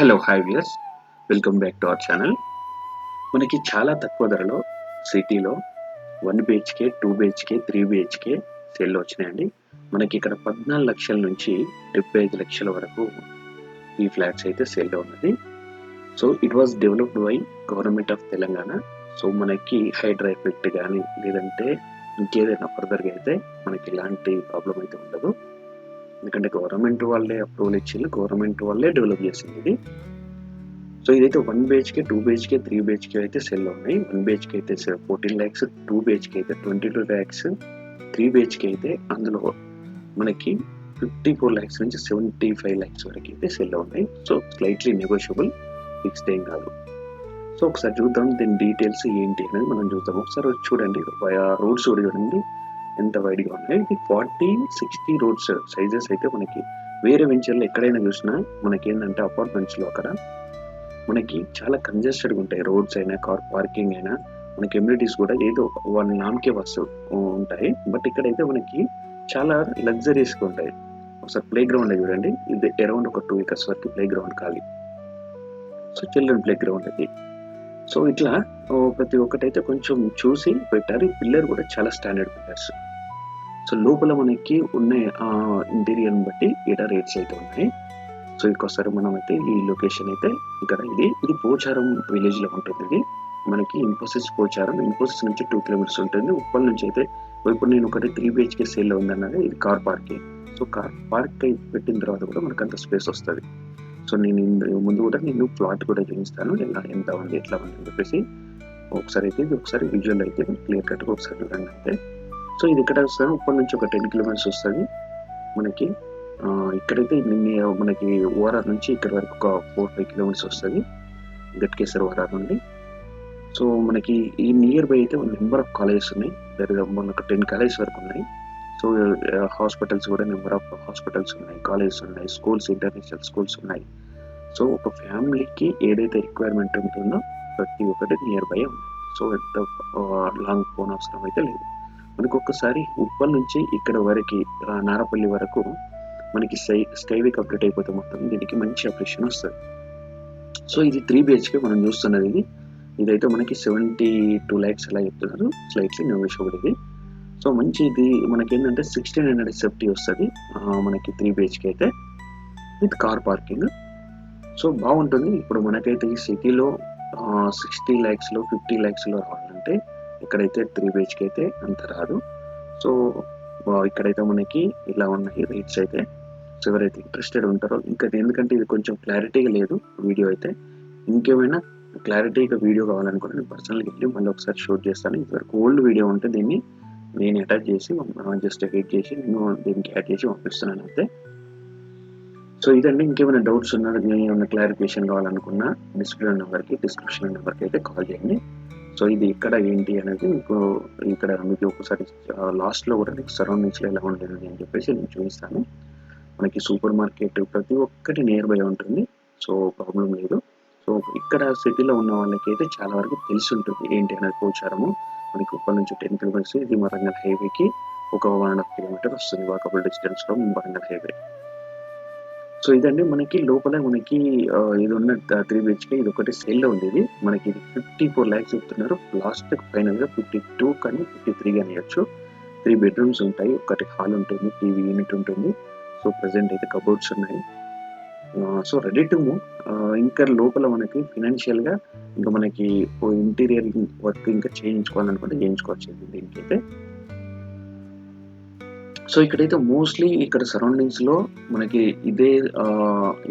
Hello hi viewers welcome back to our channel మనకి చాలా తక్కువ ధరలో సిటీలో one BHK two BHK three BHK sale వచ్చినాయండి. మనకి ఇక్కడ పద్నాలుగు లక్షల నుంచి డెబ్బై ఐదు లక్షల వరకు ఈ ఫ్లాట్స్ అయితే సేల్లో ఉన్నది. So it was developed by government of Telangana so మనకి హైడ్రా ఎఫెక్ట్ కానీ లేదంటే ఇంకేదైనా ఫర్దర్గా అయితే మనకి ఇలాంటి ప్రాబ్లం అయితే ఉండదు. ఎందుకంటే గవర్నమెంట్ వాళ్ళే అప్రూవల్ ఇచ్చింది గవర్నమెంట్ వాళ్ళే డెవలప్ చేసింది ఇది. సో ఇదైతే one BHK two BHK three BHK అయితే సెల్ ఉన్నాయి. వన్ బిహెచ్కే అయితే ఫోర్టీన్ ల్యాక్స్ టూ బిహెచ్కే అయితే twenty two lakhs three BHK అయితే అందులో మనకి ఫిఫ్టీ ఫోర్ ల్యాక్స్ నుంచి సెవెంటీ ఫైవ్ ల్యాక్స్ వరకు అయితే సెల్ ఉన్నాయి. సో స్లైట్లీ నెగోషియబుల్ ఫిక్స్డ్ ఏం కాదు. సో ఒకసారి చూద్దాం దీని డీటెయిల్స్ ఏంటి అనేది మనం చూద్దాం. ఒకసారి చూడండి రోడ్స్ కూడా చూడండి. ఎంత వైడ్గా ఉన్నాయి? ఇది ఫార్టీ సిక్స్టీ రోడ్స్ సైజెస్ అయితే మనకి వేరే వెంచర్లో ఎక్కడైనా చూసినా మనకి ఏంటంటే అపార్ట్మెంట్స్లో అక్కడ మనకి చాలా కంజెస్టెడ్గా ఉంటాయి. రోడ్స్ అయినా కార్ పార్కింగ్ అయినా మనకి ఎమ్యూనిటీస్ కూడా ఏదో వాళ్ళ నామకే వస్తు ఉంటాయి. బట్ ఇక్కడైతే మనకి చాలా లగ్జరీస్గా ఉంటాయి. ఒకసారి ప్లే గ్రౌండ్ చూడండి. ఇది అరౌండ్ ఒక టూ ఏకర్స్ వరకు ప్లే గ్రౌండ్ ఖాళీ. సో చిల్డ్రన్ ప్లే గ్రౌండ్ అది సో ఇట్లా ప్రతి ఒక్కటైతే కొంచెం చూసి పెట్టారు. ఈ పిల్లర్ కూడా చాలా స్టాండర్డ్ పిల్లర్స్ సో లోపల మనకి ఉన్న ఇంటీరియర్ బట్టి ఇట రేట్స్ అయితే ఉన్నాయి సో ఇంకోసారి మనం అయితే ఈ లొకేషన్ అయితే ఇక్కడ ఇది ఇది పోచారం విలేజ్లో ఉంటుంది ఇది. మనకి ఇన్ఫోసిస్ పోచారం. ఇన్ఫోసిస్ నుంచి టూ కిలోమీటర్స్ ఉంటుంది. ఉప్పల్ నుంచి అయితే ఇప్పుడు నేను ఒకటి త్రీ బిహెచ్కే సేల్ ఉందన్నది ఇది car parking so car park పెట్టిన తర్వాత కూడా మనకు అంత స్పేస్ వస్తుంది. సో నేను ముందు కూడా నేను ప్లాట్ కూడా చూపిస్తాను ఎలా ఎంత ఉంది ఎట్లా ఉంది అని చెప్పేసి ఒకసారి అయితే ఇది ఒకసారి విజువల్ అయితే క్లియర్ కట్గా ఒకసారి చూడండి అంతే. సో ఇది ఇక్కడ వస్తాను ఇప్పటి నుంచి ఒక టెన్ కిలోమీటర్స్ వస్తుంది మనకి. ఇక్కడైతే మనకి ఓఆర్ఆర్ నుంచి ఇక్కడ వరకు ఒక ఫోర్ ఫైవ్ కిలోమీటర్స్ వస్తుంది. గట్కేశ్వర ఓఆర్ఆర్ నుండి. సో మనకి ఈ నియర్ బై అయితే నెంబర్ ఆఫ్ కాలేజెస్ ఉన్నాయి. దగ్గర మనకు టెన్ కాలేజెస్ వరకు ఉన్నాయి. సో హాస్పిటల్స్ కూడా నెంబర్ ఆఫ్ హాస్పిటల్స్ ఉన్నాయి కాలేజెస్ ఉన్నాయి స్కూల్స్ ఇంటర్నేషనల్ స్కూల్స్ ఉన్నాయి. సో ఒక ఫ్యామిలీకి ఏదైతే రిక్వైర్మెంట్ ఉంటుందో ప్రతి ఒక్కటి నియర్ బై ఉంది. సో ఎంత లాంగ్ ఫోన్ అవసరం అయితే లేదు. మనకు ఒక్కసారి ఉప్పల్ నుంచి ఇక్కడ వరకు నారపల్లి వరకు మనకి స్కై స్కైవే కంప్లీట్ అయిపోతే మొత్తం దీనికి మంచి అప్రిషన్ వస్తుంది. సో ఇది త్రీ బిహెచ్కే మనం చూస్తున్నది ఇది. ఇదైతే మనకి సెవెంటీ టూ ల్యాక్స్ అలా చెప్తున్నారు. స్లైట్లీ నెగోషియబుల్ ఇది సో మంచి ఇది మనకి ఏంటంటే సిక్స్టీన్ హండ్రెడ్ సేఫ్టీ వస్తుంది మనకి త్రీ బిహెచ్కే అయితే. With car parking. సో బాగుంటుంది. ఇప్పుడు మనకైతే ఈ సిటీలో సిక్స్టీ ల్యాక్స్లో ఫిఫ్టీ ల్యాక్స్లో రావాలంటే ఇక్కడైతే త్రీ బిహెచ్కే అయితే అంత రాదు. సో ఇక్కడైతే మనకి ఇలా ఉన్నాయి రేట్స్ అయితే. సో ఎవరైతే ఇంట్రెస్టెడ్ ఉంటారో ఇంకా ఎందుకంటే ఇది కొంచెం క్లారిటీగా లేదు వీడియో అయితే. ఇంకేమైనా క్లారిటీగా వీడియో కావాలనుకుంటే నేను పర్సనల్గా వెళ్ళి మళ్ళీ ఒకసారి షూట్ చేస్తాను. ఇదివరకు ఓల్డ్ వీడియో ఉంటే దీన్ని నేను అటాచ్ చేసి జస్ట్ ఎడిట్ చేసి నేను దీనికి యాడ్ చేసి పంపిస్తున్నాను అయితే సో ఇదండి ఇంకేమైనా డౌట్స్ ఉన్నా ఏమైనా క్లారిఫికేషన్ కావాలనుకున్నా డిస్ప్లే నెంబర్కి డిస్క్రిప్షన్ నెంబర్కి అయితే కాల్ చేయండి. సో ఇది ఇక్కడ ఏంటి అనేది మీకు ఇక్కడ మీకు ఒకసారి లాస్ట్లో కూడా మీకు సరౌండింగ్స్లో ఎలా ఉంటుంది అని చెప్పేసి నేను చూపిస్తాను. మనకి సూపర్ మార్కెట్ ప్రతి ఒక్కటి నియర్ బై ఉంటుంది. సో ప్రాబ్లం లేదు. సో ఇక్కడ సిటీలో ఉన్న వాళ్ళకి అయితే చాలా వరకు తెలిసి ఉంటుంది ఏంటి అనేది పోచారము మనకి ఉప్పల్ నుంచి టెన్ కిలోమీటర్స్ ఇది వరంగల్ హైవేకి ఒక వన్ అండ్ హాఫ్ కిలోమీటర్ వస్తుంది. వాకబుల్ డిస్టెన్స్లో వరంగల్ హైవే సో ఇదండి మనకి లోపల మనకి ఇది ఉన్న త్రీ బిహెచ్కే ఇది ఒకటి సేల్లో ఉంది ఇది మనకి ఇది ఫిఫ్టీ ఫోర్ ల్యాక్స్ చెప్తున్నారు. లాస్ట్ ఫైనల్గా ఫిఫ్టీ టూ కానీ ఫిఫ్టీ త్రీ కానీ ఇవ్వచ్చు. త్రీ బెడ్రూమ్స్ ఉంటాయి. ఒకటి హాల్ ఉంటుంది టీవీ యూనిట్ ఉంటుంది. సో ప్రజెంట్ అయితే కబోర్డ్స్ ఉన్నాయి. సో రెడీ టు మూవ్ ఇంకా లోపల మనకి ఫినాన్షియల్గా ఇంకా మనకి ఇంటీరియర్ వర్క్ ఇంకా చేయించుకోవాలనుకుంటే చేయించుకోవచ్చు. దీనికైతే సో ఇక్కడైతే మోస్ట్లీ ఇక్కడ సరౌండింగ్స్లో మనకి ఇదే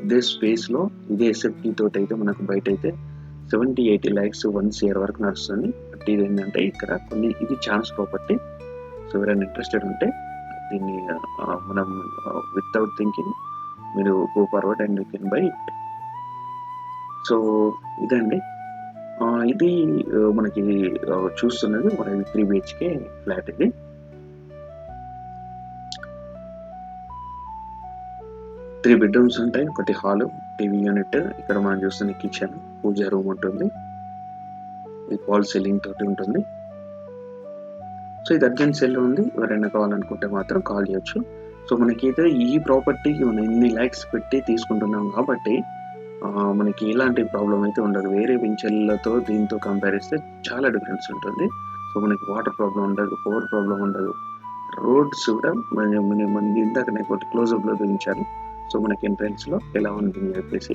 ఇదే స్పేస్లో ఇదే ఎస్ఎఫ్టీ తోటి అయితే మనకు బయట అయితే seventy eighty lakhs one year వరకు నడుస్తుంది. బట్ ఇది ఏంటంటే ఇక్కడ కొన్ని ఇది ఛాన్స్ ప్రాపర్టీ సో ఎవరైనా ఇంట్రెస్టెడ్ ఉంటే దీన్ని మనం వితౌట్ థింకింగ్ మీరు go forward and you can buy so ఇదండి. ఇది మనకి చూస్తున్నది మన త్రీ బిహెచ్కే ఫ్లాట్ ఇది. త్రీ బెడ్రూమ్స్ ఉంటాయి. ఒకటి హాలు టీవీ యూనిట్. ఇక్కడ మనం చూస్తున్న కిచెన్ పూజ రూమ్ ఉంటుంది. ఇది పాల్ సీలింగ్ తోటి ఉంటుంది. సో ఇది అర్జెంట్ సెల్ ఉంది. ఎవరైనా కావాలనుకుంటే మాత్రం కాల్ చేయొచ్చు. సో మనకి అయితే ఈ ప్రాపర్టీకి మనం ఎన్ని ల్యాక్స్ పెట్టి తీసుకుంటున్నాం కాబట్టి మనకి ఎలాంటి ప్రాబ్లం అయితే ఉండదు. వేరే పెంచెల్లతో దీంతో కంపేర్ చేస్తే చాలా డిఫరెన్స్ ఉంటుంది. సో మనకి వాటర్ ప్రాబ్లం ఉండదు పవర్ ప్రాబ్లం ఉండదు. రోడ్స్ కూడా మన ఇందాక నేను ఒకటి క్లోజ్అప్లో చూపించాను. సో మనకి ఎంట్రన్స్లో ఎలా ఉంటుంది చెప్పేసి.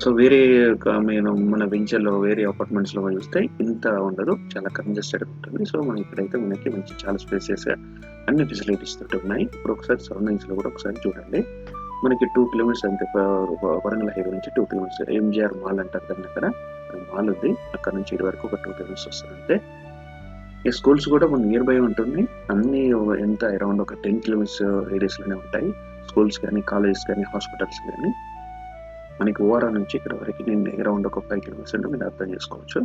సో వేరే నేను మన వెంచర్లో వేరే అపార్ట్మెంట్స్లో చూస్తే ఇంత ఉండదు చాలా కంజెస్టెడ్ ఉంటుంది. సో మన ఇక్కడైతే మనకి మంచి చాలా స్పేసెస్ అన్ని ఫెసిలిటీస్ తోటి ఉన్నాయి. ఇప్పుడు ఒకసారి సరౌండింగ్స్లో కూడా ఒకసారి చూడండి. మనకి టూ కిలోమీటర్స్ అంతే వరంగల్ హైవే నుంచి టూ కిలోమీటర్స్ ఎంజిఆర్ మాల్ అంటారు దాన్ని అక్కడ. మాల్ ఉంది. అక్కడ నుంచి ఇటు వరకు ఒక టూ కిలోమీటర్స్ వస్తుంది అంతే. ఈ స్కూల్స్ కూడా మన నియర్ బై ఉంటుంది. అన్ని ఎంత అరౌండ్ ఒక టెన్ కిలోమీటర్స్ రేడియస్లోనే ఉంటాయి. స్కూల్స్ కానీ కాలేజెస్ కానీ హాస్పిటల్స్ కానీ మనకి ఓరా నుంచి ఇక్కడ వరకు నేను అరౌండ్ ఒక ఫైవ్ కిలోమీటర్స్ అంటే మీరు అర్థం చేసుకోవచ్చు.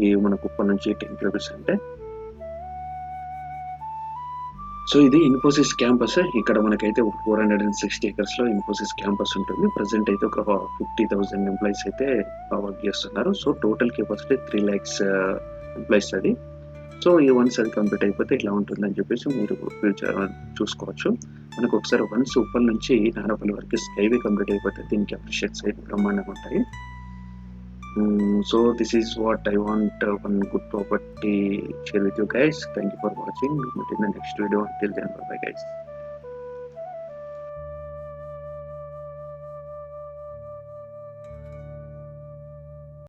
ఈ మన కుప్ప నుంచి టెన్ కిలోమీటర్స్ అంటే సో ఇది ఇన్ఫోసిస్ క్యాంపస్ ఇక్కడ మనకైతే ఒక ఫోర్ హండ్రెడ్ అండ్ సిక్స్టీ ఎకర్స్లో ఇన్ఫోసిస్ క్యాంపస్ ఉంటుంది. ప్రజెంట్ అయితే ఒక ఫిఫ్టీ థౌసండ్ ఎంప్లాయీస్ అయితే వర్క్ చేస్తున్నారు. So total capacity three lakhs employees అది. సో ఈ వన్స్ అది కంప్లీట్ అయిపోతే ఇట్లా ఉంటుందని చెప్పేసి మీరు ఫ్యూచర్ uh, చూసుకోవచ్చు. మనకు ఒకసారి వన్ సూపర్ నుంచి నారపల్లి వరకు స్కైవే కంప్లీట్ అయిపోతే దీనికి అప్రిషియేట్స్ అయితే బ్రహ్మాండంగా ఉంటాయి. So this is what I want one good property share with you guys thank you for watching in the next video till then bye guys